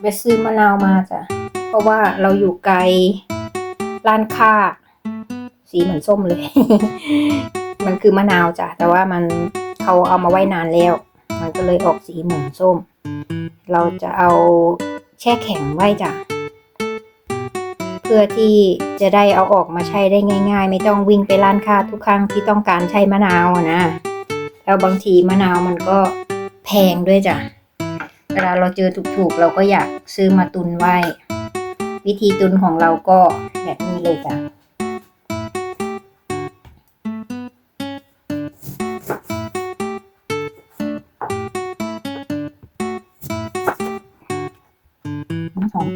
ไปซื้อมะนาวมาจ้ะ เพราะว่าเราอยู่ไกลร้านค้า สีเหมือนส้มเลย มันคือมะนาวจ้ะ แต่ว่ามันเขาเอามาไว้นานแล้ว มันก็เลยออกสีเหมือนส้ม เราจะเอาแช่แข็งไว้จ้ะ เพื่อที่จะได้เอาออกมาใช้ได้ง่าย ๆ ไม่ต้องวิ่งไปร้านค้าทุกครั้งที่ต้องการใช้มะนาวนะ แล้วบางทีมะนาวมันก็แพงด้วยจ้ะ เวลาเราเจอถูกๆ เราก็อยากซื้อมาตุนไว้ วิธีตุนของเราก็แบบนี้เลยจ้ะน้ำหอม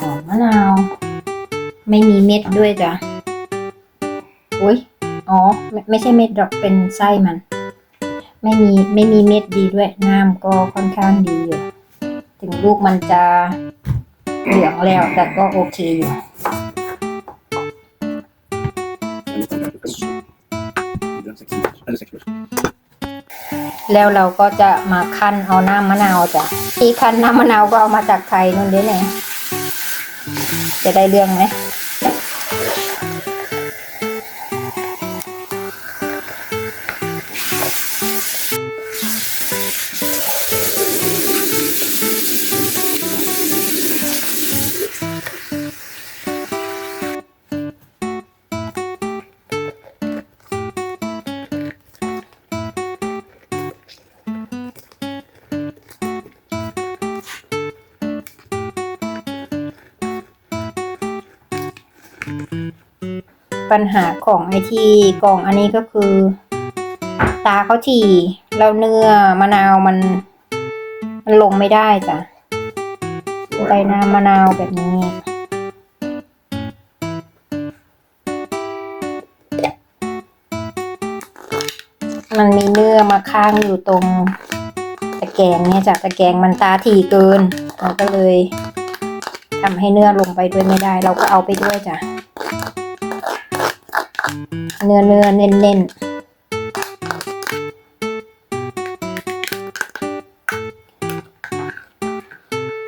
หอมมะนาว ไม่มีเม็ดด้วยจ้ะอุ้ยอ๋อ ไม่ไม่ใช่เม็ดดอกเป็นไส้มัน ไม่มีไม่มีเม็ดดีด้วยน้ำก็ค่อนข้างดีอยู่ ถึงลูกมันจะเหลืองแล้วแต่ก็โอเคอยู่แล้วเราก็จะมาคั้นเอาน้ำมะนาวจ้ะที่คั้นน้ำมะนาวก็เอามาจากไทยนู่นเด้เนี่ยจะได้เรื่องไหม ปัญหาของไอทีกล่องอันนี้ก็คือ ตาเขาถี่แล้วเนื้อมะนาวมัน มันลงไม่ได้จ้ะใบน้ำมะนาวแบบนี้มันมีเนื้อมาค้างอยู่ตรงตะแกรงเนี่ยจ้ะตะแกรงมันตาถี่เกินเราก็เลยทำให้เนื้อลงไปด้วยไม่ได้ เราก็เอาไปด้วยจ้ะ เนื้อเนื้อเน้นเน้น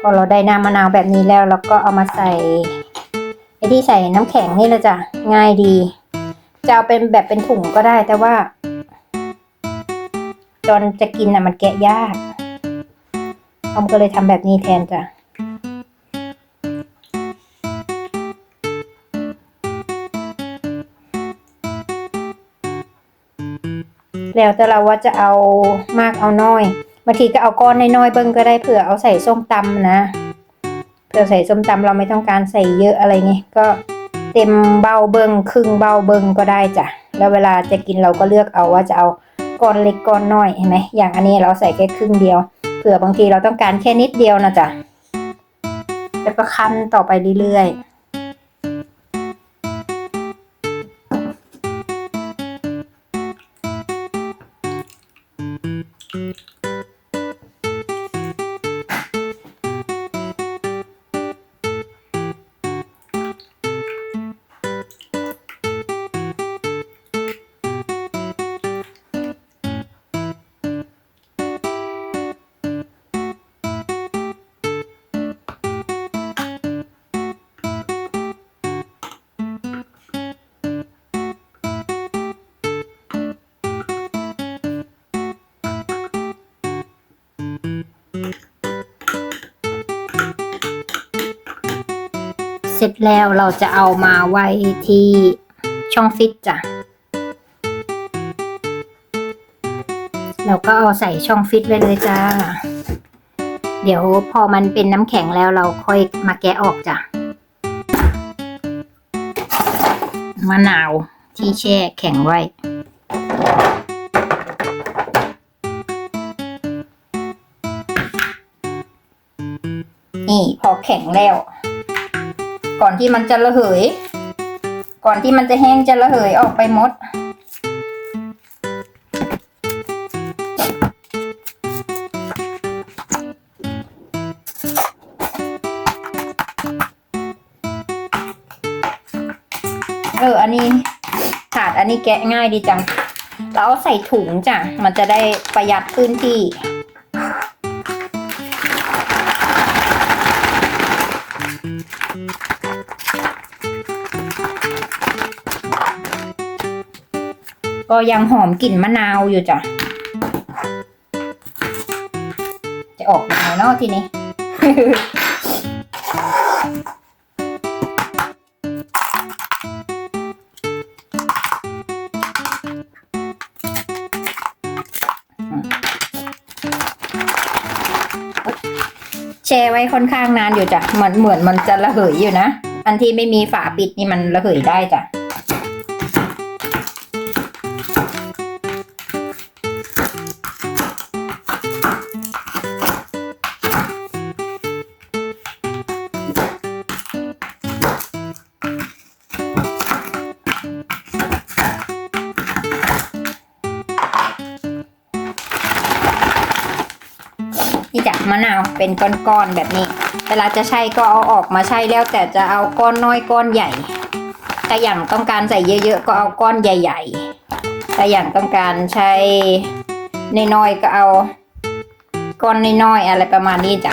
พอเราได้น้ำมะนาวแบบนี้แล้วเราก็เอามาใส่ไอ้ที่ใส่น้ำแข็งนี่แหละจ้ะง่ายดี จะเอาเป็นแบบเป็นถุงก็ได้แต่ว่าตอนจะกินน่ะมันแกะยากออมก็เลยทำแบบนี้แทนจ้ะ แล้วแต่เราว่าจะเอามากเอาน้อยบางทีก็เอาก้อนน้อยๆเบิ้งก็ได้เผื่อเอาใส่ส้มตำนะเผื่อใส่ส้มตำเราไม่ต้องการใส่เยอะอะไรเงี้ยก็เต็มเบ้าเบิ้งครึ่งเบ้าเบิ้งก็ได้จ้ะแล้วเวลาจะกินเราก็เลือกเอาว่าจะเอาก้อนเล็กก้อนน้อยเห็นไหมอย่างอันนี้เราใส่แค่ครึ่งเดียวเผื่อบางทีเราต้องการแค่นิดเดียวนะจ๊ะแล้วก็คั้นต่อไปเรื่อยๆ เส ร็จแล้วเราจะเอามาไว้ที่ช่องฟิตจ้ะเราก็เอาใส่ช่องฟิตไว้เลยจ้า เดี๋ยวพอมันเป็นน้ำแข็งแล้วเราค่อยมาแกะออกจ้ะ มะนาวที่แช่แข็งไว้ นี่พอแข็งแล้ว ก่อนที่มันจะระเหย ก่อนที่มันจะแห้งจะระเหยออกไปหมด เออ อันนี้ถาดอันนี้แกะง่ายดีจังเราเอาใส่ถุงจ้ะ มันจะได้ประหยัดพื้นที่ ก็ยังหอมกลิ่นมะนาวอยู่จ้ะ จะออกยังไงเนาะทีนี้ แช่ไว้ค่อนข้างนานอยู่จ้ะ เหมือนเหมือนมันจะระเหยอยู่นะ อันที่ไม่มีฝาปิดนี่มันระเหยได้จ้ะ เป็นก้อนๆแบบนี้ เวลาจะใช้ก็เอาออกมาใช้แล้วแต่จะเอาก้อนน้อยก้อนใหญ่ถ้าอย่างต้องการใส่เยอะๆก็เอาก้อนใหญ่ๆถ้าอย่างต้องการใช้น้อยๆก็เอาก้อนน้อยๆอะไรประมาณนี้จ้ะ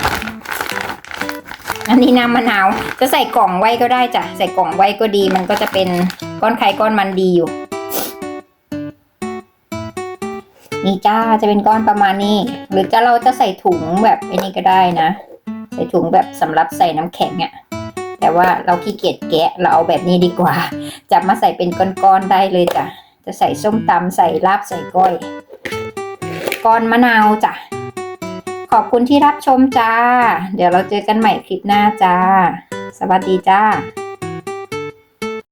อันนี้น้ำมะนาวจะใส่กล่องไว้ก็ได้จ้ะใส่กล่องไว้ก็ดี มันก็จะเป็นก้อนไข่ก้อนมันดีอยู่ นี่จ้าจะเป็นก้อนประมาณนี้ หรือจะเราจะใส่ถุงแบบไอ้นี่ก็ได้นะ ใส่ถุงแบบสำหรับใส่น้ำแข็งอะ่ะแต่ว่าเราขี้เกียจแกะเราเอาแบบนี้ดีกว่า จับมาใส่เป็นก้อนๆได้เลยจ้ะจะใส่ส้มตำใส่ลาบใส่ก้อยก้อนมะนาวจ้ะขอบคุณที่รับชมจ้า เดี๋ยวเราเจอกันใหม่คลิปหน้าจ้า สวัสดีจ้า